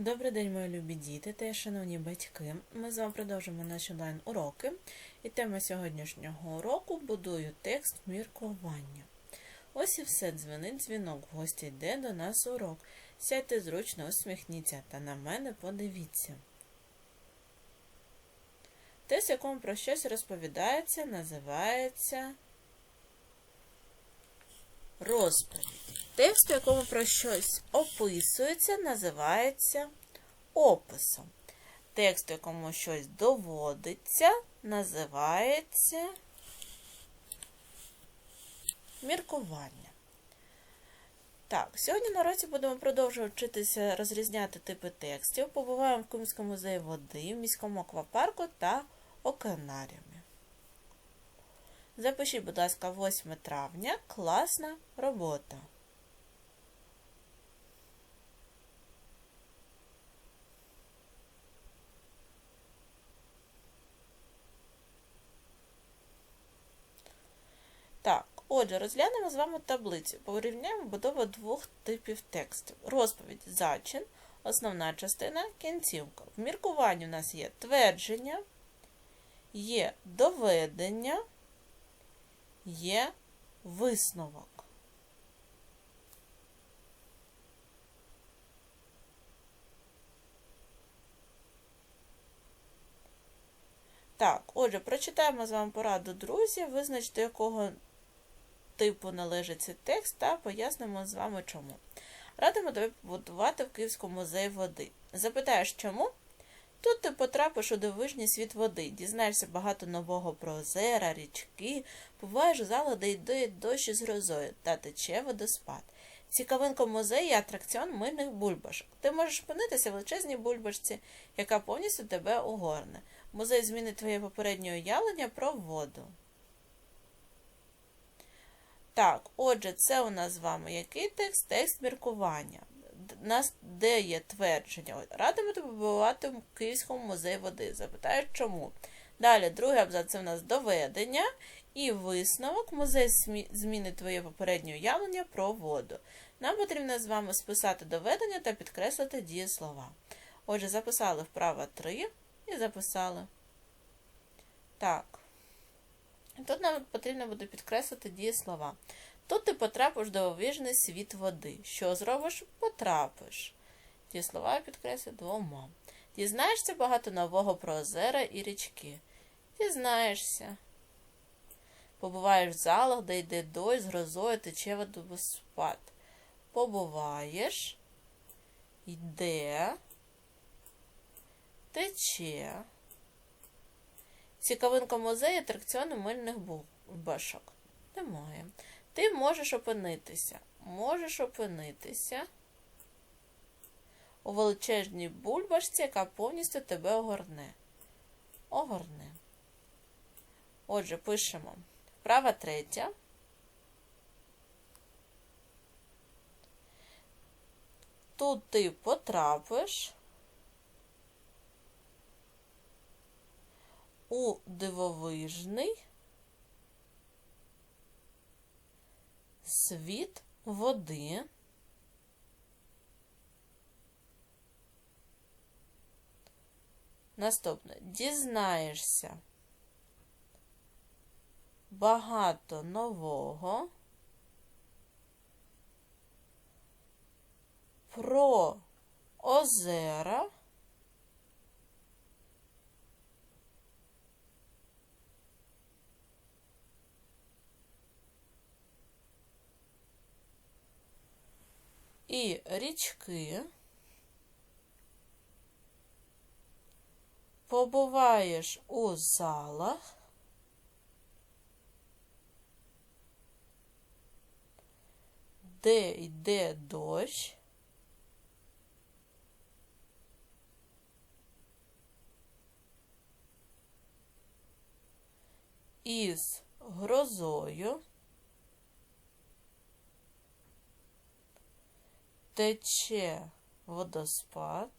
Добрий день, мої любі діти та шановні батьки. Ми з вами продовжимо наші онлайн-уроки. І тема сьогоднішнього уроку будую текст міркування. Ось і все, дзвонить дзвінок. В гості йде до нас урок. Сядьте зручно, усміхніться та на мене подивіться. Тест, якому про щось розповідається, називається розповідь. Текст, у якому про щось описується, називається описом. Текст, у якому щось доводиться, називається міркування. Так, сьогодні на році будемо продовжувати вчитися розрізняти типи текстів. Побуваємо в Кримському музеї води, в міському аквапарку та океанаріумі. Запишіть, будь ласка, 8 травня. Класна робота. Так, отже, розглянемо з вами таблицю. Порівняємо будову двох типів текстів. Розповідь зачин, основна частина, кінцівка. В міркуванні у нас є твердження, є доведення, є висновок. Так, отже, прочитаємо з вами пораду друзів, визначте, якого типу належить цей текст, та пояснимо з вами чому. Радимо тобі побудувати в Київському музеї води. Запитаєш, чому? Тут ти потрапиш у дивижній світ води, дізнаєшся багато нового про озера, річки, буваєш в залу, де йде дощ із грозою та тече водоспад. Цікавинка музеї атракціон мильних бульбашок. Ти можеш опинитися в величезній бульбашці, яка повністю тебе угорне. Музей змінить твоє попереднє уявлення про воду. Так, отже, це у нас з вами який текст? Текст міркування. Нас де є твердження? Радимо тобі побувати в Київському музеї води. Запитаєш чому. Далі, другий абзац це у нас доведення і висновок. Музей змінить твоє попереднє уявлення про воду. Нам потрібно з вами списати доведення та підкреслити дієслова. Отже, записали вправо 3 і записали. Так. Тут нам потрібно буде підкреслити дієслова. Тут ти потрапиш до вивіжний світ води. Що зробиш? Потрапиш. Дієслова підкреслю двома. Дізнаєшся багато нового про озера і річки. Дізнаєшся. Побуваєш в залах, де йде дощ, з грозою тече водоспад. Побуваєш, йде, тече. Цікавинка музею атракціону мильних башок. Немає. Ти можеш опинитися. Можеш опинитися у величезній бульбашці, яка повністю тебе огорне. Огорне. Отже, пишемо. Вправа третя. Тут ти потрапиш. у дивовижний світ води. Наступне дізнаєшся багато нового про озера. І річки. Побуваєш у залах. Де йде дощ. Із грозою. тече водоспад.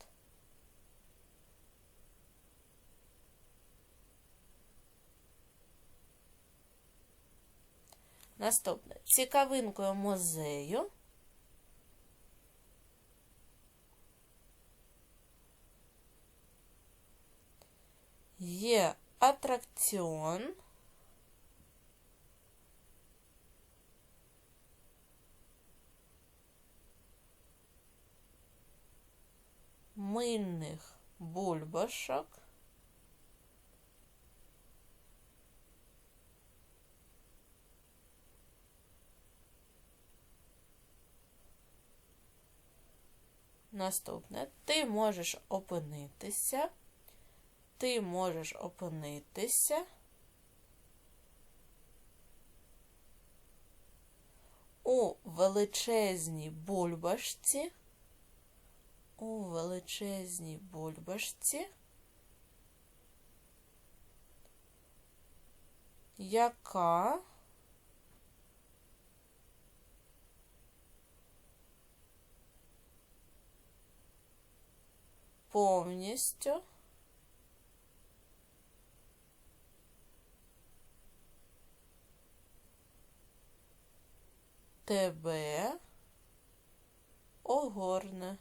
Наступне цікавинкою музею. Є атракціон. Мильних бульбашок. Наступне. Ти можеш опинитися. Ти можеш опинитися у величезній бульбашці. У величезній бульбашці, яка? Повністю. Тебе. Огорне.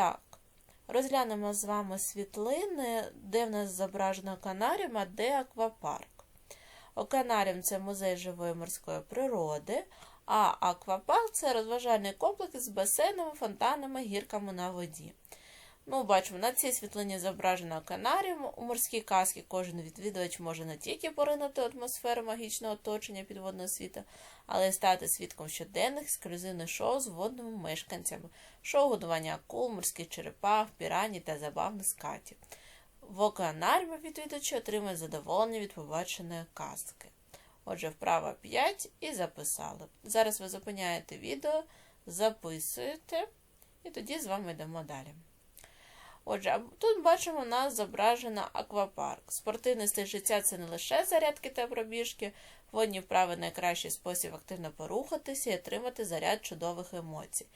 Так, розглянемо з вами світлини, де в нас зображено канаріум, а де аквапарк. Оканаріум це музей живої морської природи, а аквапарк це розважальний комплекс з басейнами, фонтанами, гірками на воді. Ну, бачимо, на цій світлині зображено океанаріум. У морській казці кожен відвідувач може не тільки поринути атмосферу магічного оточення підводного світу, але й стати свідком щоденних ексклюзивних шоу з водними мешканцями, шоу годування акул, морських черепах, пірані та забавних скатів. В океанаріумі відвідувачі отримують задоволення від побаченої казки. Отже, вправа 5 і записали. Зараз ви зупиняєте відео, записуєте, і тоді з вами йдемо далі. Отже, тут бачимо, у нас зображено аквапарк. Спортивний стиль життя це не лише зарядки та пробіжки, водні вправи найкращий спосіб активно порухатися і отримати заряд чудових емоцій.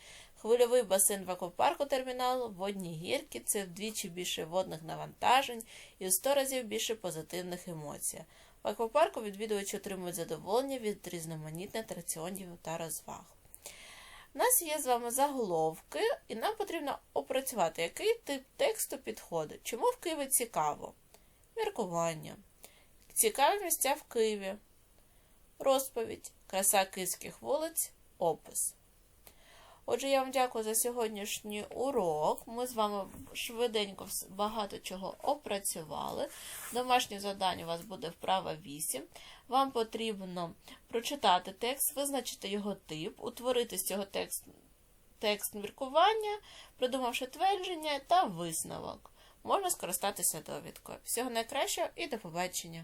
Хвильовий басейн в аквапарку терміналу, водні гірки це вдвічі більше водних навантажень і в 100 разів більше позитивних емоцій. В аквапарку відвідувачі отримують задоволення від різноманітних атракціонів та розваг. У нас є з вами заголовки, і нам потрібно опрацювати, який тип тексту підходить. Чому в Києві цікаво? Міркування. Цікаві місця в Києві. Розповідь. Краса київських вулиць. Опис. Отже, я вам дякую за сьогоднішній урок. Ми з вами швиденько багато чого опрацювали. Домашнє завдання у вас буде вправа 8. Вам потрібно прочитати текст, визначити його тип, утворити з цього тексту текст міркування, придумавши твердження та висновок. Можна скористатися довідкою. Всього найкращого і до побачення!